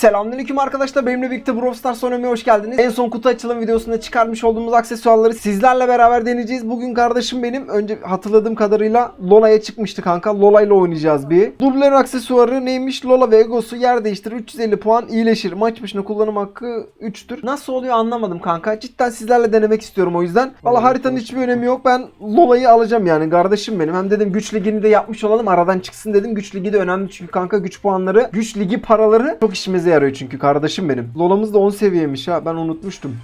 Selamünaleyküm arkadaşlar. Benimle birlikte Brawl Stars oynamaya hoş geldiniz. En son kutu açılım videosunda çıkarmış olduğumuz aksesuarları sizlerle beraber deneyeceğiz. Bugün kardeşim benim önce hatırladığım kadarıyla Lola'ya çıkmıştı kanka. Lola ile oynayacağız bir. Dublör aksesuarı neymiş? Lola ve Egos'u yer değiştirir. 350 puan iyileşir. Maç başına kullanım hakkı 3'tür. Nasıl oluyor anlamadım kanka. Cidden sizlerle denemek istiyorum o yüzden. Valla haritanın hiçbir önemi yok. Ben Lola'yı alacağım yani kardeşim benim. Hem dedim güç ligini de yapmış olalım. Aradan çıksın dedim. Güç ligi de önemli çünkü kanka güç puanları, güç ligi paraları çok işimize yarıyor çünkü kardeşim benim. Lola'mız da 10 seviyemiş ha ben unutmuştum.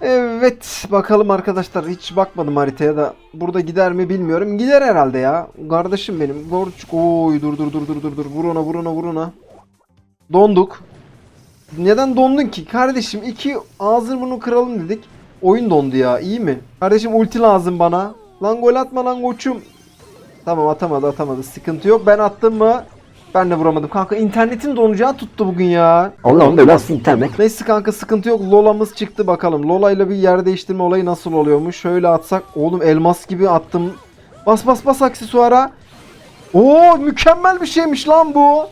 Evet bakalım arkadaşlar hiç bakmadım haritaya da burada gider mi bilmiyorum. Gider herhalde ya. Kardeşim benim. Gorçuk. Oy dur dur dur dur dur dur. Vur ona vur ona vur ona. Donduk. Neden dondun ki? Kardeşim iki ağzını bunu kıralım dedik. Oyun dondu ya. iyi mi? Kardeşim ulti lazım bana. Lan gol atma lan koçum. Tamam atamadı atamadı. Sıkıntı yok. Ben attım mı? Ben de vuramadım. Kanka internetin donacağı tuttu bugün ya. Allah'ım da nasıl internet? Neyse kanka sıkıntı yok. Lola'mız çıktı bakalım. Lola ile bir yer değiştirme olayı nasıl oluyormuş? Şöyle atsak. Oğlum elmas gibi attım. Bas bas bas aksesuara. Oo mükemmel bir şeymiş lan bu.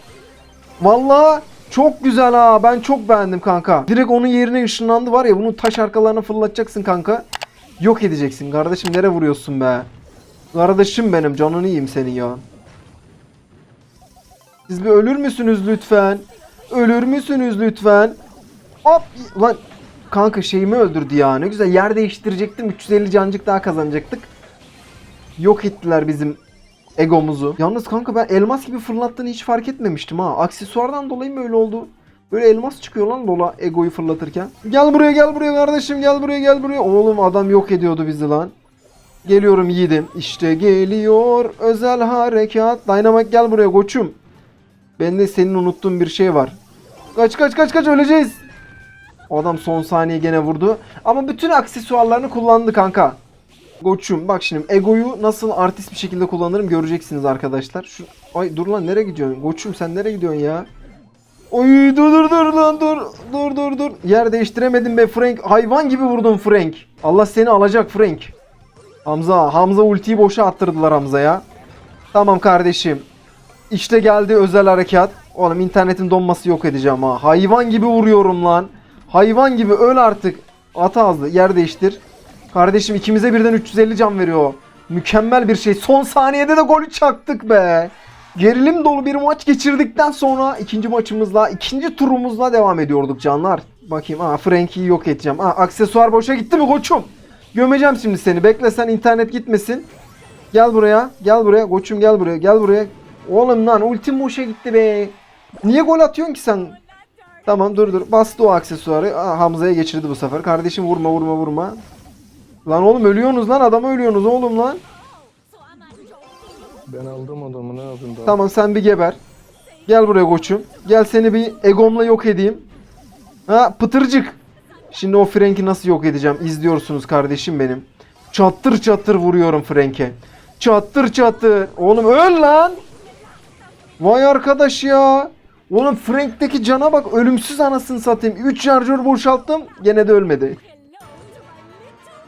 Vallahi çok güzel ha. Ben çok beğendim kanka. Direkt onun yerine ışınlandı var ya. Bunu taş arkalarına fırlatacaksın kanka. Yok edeceksin. Kardeşim nereye vuruyorsun be? Kardeşim benim. Canını yiyeyim senin ya. Siz bir ölür müsünüz lütfen? Ölür müsünüz lütfen? Hop! Lan kanka şeyimi öldürdü ya. Ne güzel yer değiştirecektim. 350 cancık daha kazanacaktık. Yok ettiler bizim egomuzu. Yalnız kanka ben elmas gibi fırlattığını hiç fark etmemiştim ha. Aksesuardan dolayı mı öyle oldu? Böyle elmas çıkıyor lan Lola egoyu fırlatırken. Gel buraya gel buraya kardeşim gel buraya gel buraya. Oğlum adam yok ediyordu bizi lan. Geliyorum yiğidim. İşte geliyor özel harekat. Dynamite gel buraya koçum. Bende senin unuttuğun bir şey var. Kaç kaç kaç kaç öleceğiz. Adam son saniye gene vurdu. Ama bütün aksesuarlarını kullandı kanka. Koçum bak şimdi egoyu nasıl artist bir şekilde kullanırım göreceksiniz arkadaşlar. Şu ay dur lan nereye gidiyorsun? Koçum sen nereye gidiyorsun ya? Oy dur dur dur lan dur. Dur dur dur. Yer değiştiremedim be Frank. Hayvan gibi vurdun Frank. Allah seni alacak Frank. Hamza, Hamza ultiyi boşa attırdılar Hamza'ya. Tamam kardeşim. İşte geldi özel harekat. Oğlum internetin donması yok edeceğim ha. Hayvan gibi vuruyorum lan. Hayvan gibi öl artık. At ağzı yer değiştir. Kardeşim ikimize birden 350 can veriyor. Mükemmel bir şey. Son saniyede de golü çaktık be. Gerilim dolu bir maç geçirdikten sonra ikinci maçımızla, ikinci turumuzla devam ediyorduk canlar. Bakayım ha Frankie'yi yok edeceğim. Ha aksesuar boşa gitti mi koçum? Gömeceğim şimdi seni. Bekle sen internet gitmesin. Gel buraya. Gel buraya. Koçum gel buraya. Gel buraya. Oğlum lan ultim boşa gitti be. Niye gol atıyorsun ki sen? Tamam dur dur. Bastı o aksesuarı. Aa, Hamza'ya geçirdi bu sefer. Kardeşim vurma vurma vurma. Lan oğlum ölüyorsunuz lan. Adamı ölüyorsunuz oğlum lan. Ben aldım adamı ne yapayım daha? Tamam sen bir geber. Gel buraya koçum. Gel seni bir egomla yok edeyim. Ha pıtırcık. Şimdi o Frank'i nasıl yok edeceğim? İzliyorsunuz kardeşim benim. Çattır çattır vuruyorum Frank'e. Çattır çattır. Oğlum öl lan. Vay arkadaş ya. Oğlum Frank'teki cana bak ölümsüz anasını satayım. 3 şarjör boşalttım gene de ölmedi.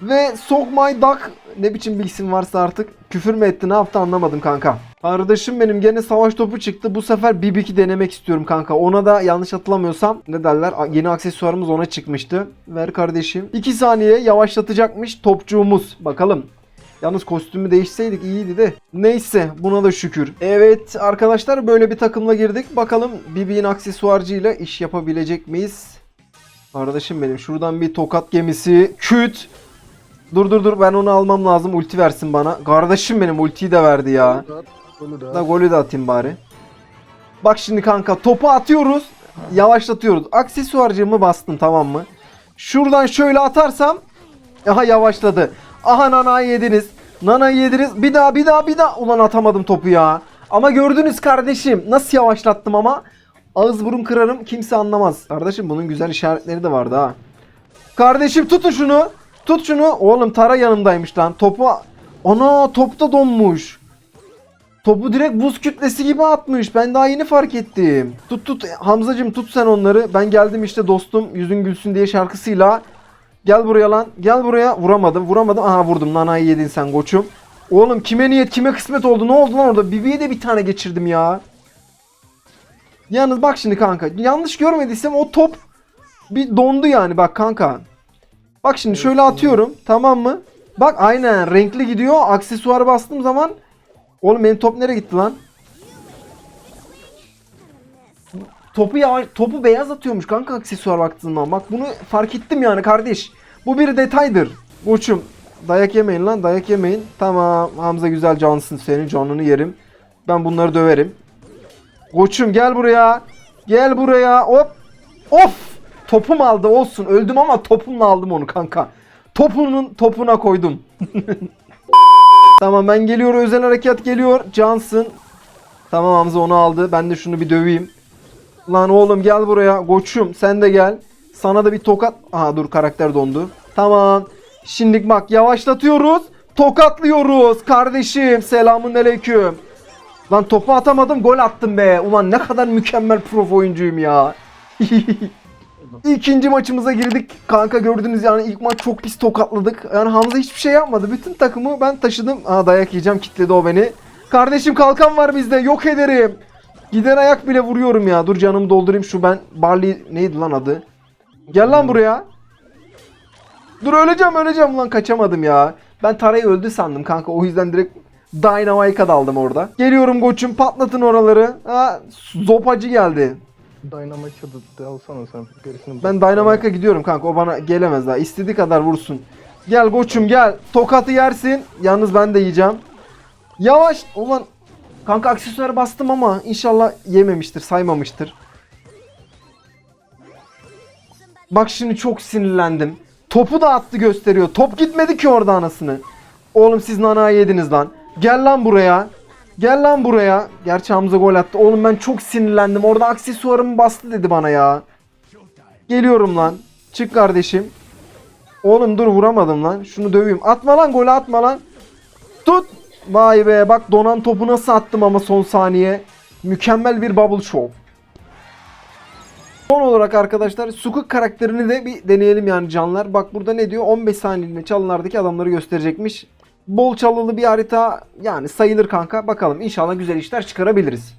Ve Sok My Duck ne biçim bir isim varsa artık küfür mü etti ne yaptı anlamadım kanka. Kardeşim benim gene savaş topu çıktı. Bu sefer BB2 denemek istiyorum kanka. Ona da yanlış hatırlamıyorsam ne derler yeni aksesuarımız ona çıkmıştı. Ver kardeşim. 2 saniye yavaşlatacakmış topçuğumuz. Bakalım. Yalnız kostümü değişseydik iyiydi de. Neyse buna da şükür. Evet arkadaşlar böyle bir takımla girdik. Bakalım BB'nin aksesuarcıyla iş yapabilecek miyiz? Kardeşim benim şuradan bir tokat gemisi. Küt. Dur dur dur ben onu almam lazım. Ulti versin bana. Kardeşim benim ultiyi de verdi ya. Golü Da golü de atayım bari. Bak şimdi kanka topu atıyoruz. Yavaşlatıyoruz. Aksesuarcığımı bastım tamam mı? Şuradan şöyle atarsam aha yavaşladı. Aha nanayı yediniz. Nanayı yediniz. Bir daha bir daha bir daha. Ulan atamadım topu ya. Ama gördünüz kardeşim. Nasıl yavaşlattım ama. Ağız burun kırarım kimse anlamaz. Kardeşim bunun güzel işaretleri de vardı ha. Kardeşim tutun şunu. Tut şunu. Oğlum Tara yanımdaymış lan. Topu... Ana top da donmuş. Topu direkt buz kütlesi gibi atmış. Ben daha yeni fark ettim. Tut tut Hamzacım tut sen onları. Ben geldim işte dostum yüzün gülsün diye şarkısıyla. Gel buraya lan. Gel buraya. Vuramadım. Vuramadım. Aha vurdum. Nanayı yedin sen koçum. Oğlum kime niyet kime kısmet oldu. Ne oldu lan orada? Bibi'ye de bir tane geçirdim ya. Yalnız bak şimdi kanka. Yanlış görmediysem o top bir dondu yani bak kanka. Bak şimdi şöyle atıyorum. Tamam mı? Bak aynen renkli gidiyor. Aksesuar bastığım zaman Oğlum benim top nereye gitti lan? Topu ya topu beyaz atıyormuş kanka aksesuar baktığın zaman. Bak bunu fark ettim yani kardeş. Bu bir detaydır. Uçum. Dayak yemeyin lan dayak yemeyin. Tamam Hamza güzel cansın senin canını yerim. Ben bunları döverim. Koçum gel buraya. Gel buraya. Hop. Of. Topum aldı olsun. Öldüm ama topumla aldım onu kanka. Topunun topuna koydum. tamam ben geliyor özel harekat geliyor. Cansın. Tamam Hamza onu aldı. Ben de şunu bir döveyim. Lan oğlum gel buraya. Koçum sen de gel. Sana da bir tokat. Aha dur karakter dondu. Tamam. Şimdi bak yavaşlatıyoruz. Tokatlıyoruz. Kardeşim selamun aleyküm. Lan topu atamadım gol attım be. Ulan ne kadar mükemmel prof oyuncuyum ya. İkinci maçımıza girdik. Kanka gördünüz yani ilk maç çok pis tokatladık. Yani Hamza hiçbir şey yapmadı. Bütün takımı ben taşıdım. Aa dayak yiyeceğim kitledi o beni. Kardeşim kalkan var bizde yok ederim. Gider ayak bile vuruyorum ya. Dur canımı doldurayım şu ben. Barley neydi lan adı? Gel lan buraya. Dur öleceğim öleceğim lan kaçamadım ya. Ben Tara'yı öldü sandım kanka. O yüzden direkt Dynamite'a daldım orada. Geliyorum koçum patlatın oraları. Ha, zopacı geldi. Dynamite'a da alsana sen. Gerisini Ben Dynamite'a gidiyorum kanka. O bana gelemez daha. İstediği kadar vursun. Gel koçum gel. Tokatı yersin. Yalnız ben de yiyeceğim. Yavaş. Ulan kanka aksesuar bastım ama inşallah yememiştir, saymamıştır. Bak şimdi çok sinirlendim. Topu da attı gösteriyor. Top gitmedi ki orada anasını. Oğlum siz nana yediniz lan. Gel lan buraya. Gel lan buraya. Gerçi Hamza gol attı. Oğlum ben çok sinirlendim. Orada aksesuarımı bastı dedi bana ya. Geliyorum lan. Çık kardeşim. Oğlum dur vuramadım lan. Şunu döveyim. Atma lan golü atma lan. Tut. Vay be bak donan topu nasıl attım ama son saniye. Mükemmel bir bubble show. Son olarak arkadaşlar Sukuk karakterini de bir deneyelim yani canlar. Bak burada ne diyor? 15 saniyeliğine çalılardaki adamları gösterecekmiş. Bol çalılı bir harita yani sayılır kanka. Bakalım inşallah güzel işler çıkarabiliriz.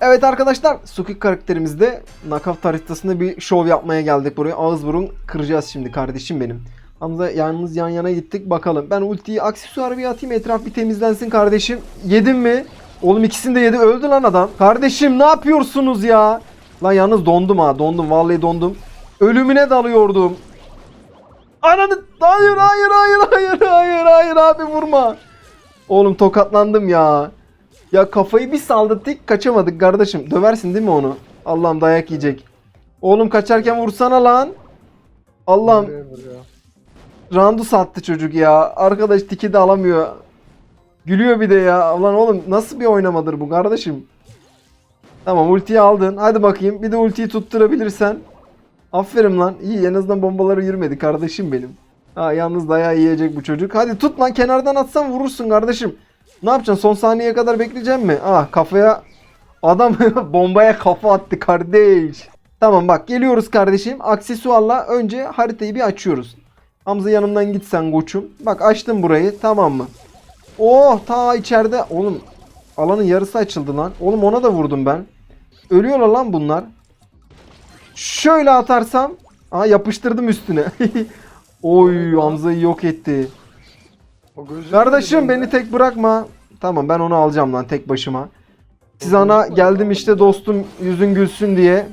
Evet arkadaşlar Sukuk karakterimizde knockout haritasında bir şov yapmaya geldik buraya. Ağız burun kıracağız şimdi kardeşim benim. Hamza yalnız yan yana gittik bakalım. Ben ultiyi aksesuar bir atayım etraf bir temizlensin kardeşim. Yedin mi? Oğlum ikisini de yedi öldü lan adam. Kardeşim ne yapıyorsunuz ya? Lan yalnız dondum ha dondum vallahi dondum. Ölümüne dalıyordum. Ananı hayır hayır hayır hayır hayır hayır abi vurma. Oğlum tokatlandım ya. Ya kafayı bir saldı tek kaçamadık kardeşim. Döversin değil mi onu? Allah'ım dayak yiyecek. Oğlum kaçarken vursana lan. Allah'ım randu sattı çocuk ya. Arkadaş tiki de alamıyor. Gülüyor bir de ya. Ulan oğlum nasıl bir oynamadır bu kardeşim? Tamam ultiyi aldın. Hadi bakayım. Bir de ultiyi tutturabilirsen. Aferin lan. İyi en azından bombaları yürümedi kardeşim benim. Ha yalnız dayağı yiyecek bu çocuk. Hadi tut lan kenardan atsan vurursun kardeşim. Ne yapacaksın? Son saniyeye kadar bekleyecek mi? Ah kafaya adam bombaya kafa attı kardeş. Tamam bak geliyoruz kardeşim. Aksesuarla önce haritayı bir açıyoruz. Hamza yanımdan gitsen koçum. Bak açtım burayı tamam mı? Oh ta içeride. Oğlum alanın yarısı açıldı lan. Oğlum ona da vurdum ben. Ölüyorlar lan bunlar. Şöyle atarsam. Aa yapıştırdım üstüne. Oy Hamza'yı yok etti. Kardeşim beni tek bırakma. Tamam ben onu alacağım lan tek başıma. Siz ana geldim işte dostum yüzün gülsün diye.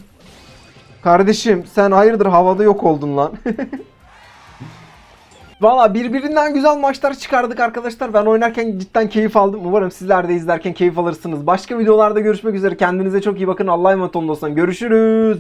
Kardeşim sen hayırdır havada yok oldun lan. Valla birbirinden güzel maçlar çıkardık arkadaşlar. Ben oynarken cidden keyif aldım. Umarım sizler de izlerken keyif alırsınız. Başka videolarda görüşmek üzere. Kendinize çok iyi bakın. Allah'a emanet olun dostlar. Görüşürüz.